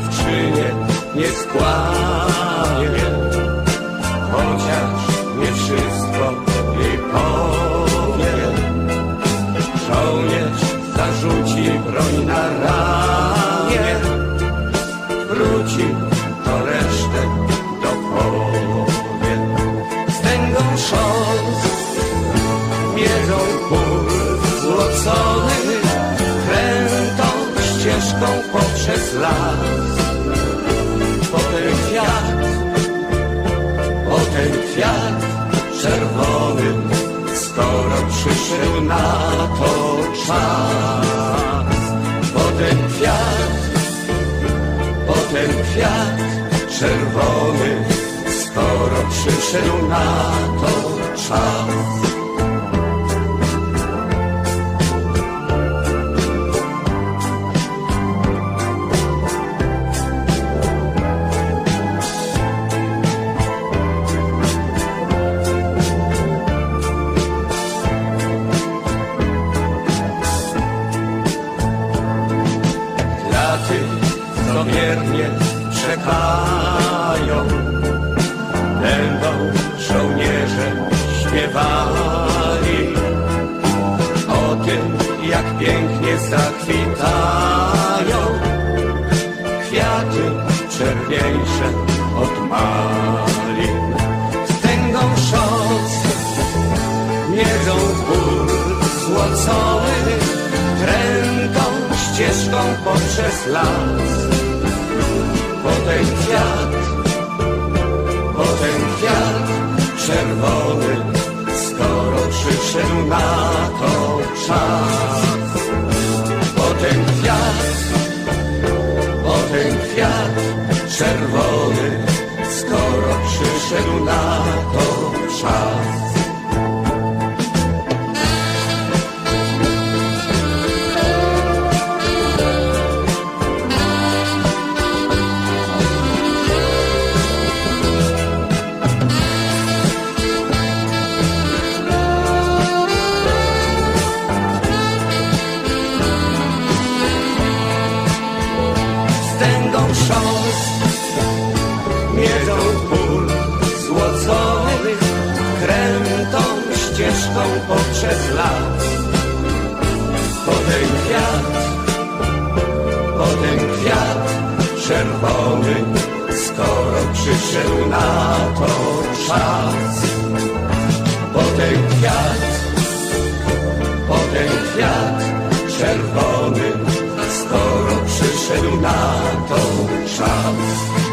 dziewczynie nie skłamię, chociaż nie wszystko jej powiem. Żołnierz zarzuci broń na ramię, wrócił to resztę dopowie. Stęgą sząs, mierzą puls złocony, krętą ścieżką po poprzez las. Potem kwiat, potem kwiat czerwony, skoro przyszedł na to czas. Potem kwiat, potem kwiat czerwony, skoro przyszedł na to czas. Tych, co wiernie czekają, będą żołnierze śpiewali o tym, jak pięknie zakwitają kwiaty czerwieńsze od malin. Wstęgą szos, mierzą gór złocony, krętą ścieżką poprzez las. Potem kwiat, potem kwiat czerwony, skoro przyszedł na to czas. Potem kwiat, potem kwiat czerwony, skoro przyszedł na to czas. Wstęgą szos, mierzą pól złocony, krętą ścieżką poprzez las. Potem kwiat, potem kwiat czerwony, skoro przyszedł na to czas. Czerwony,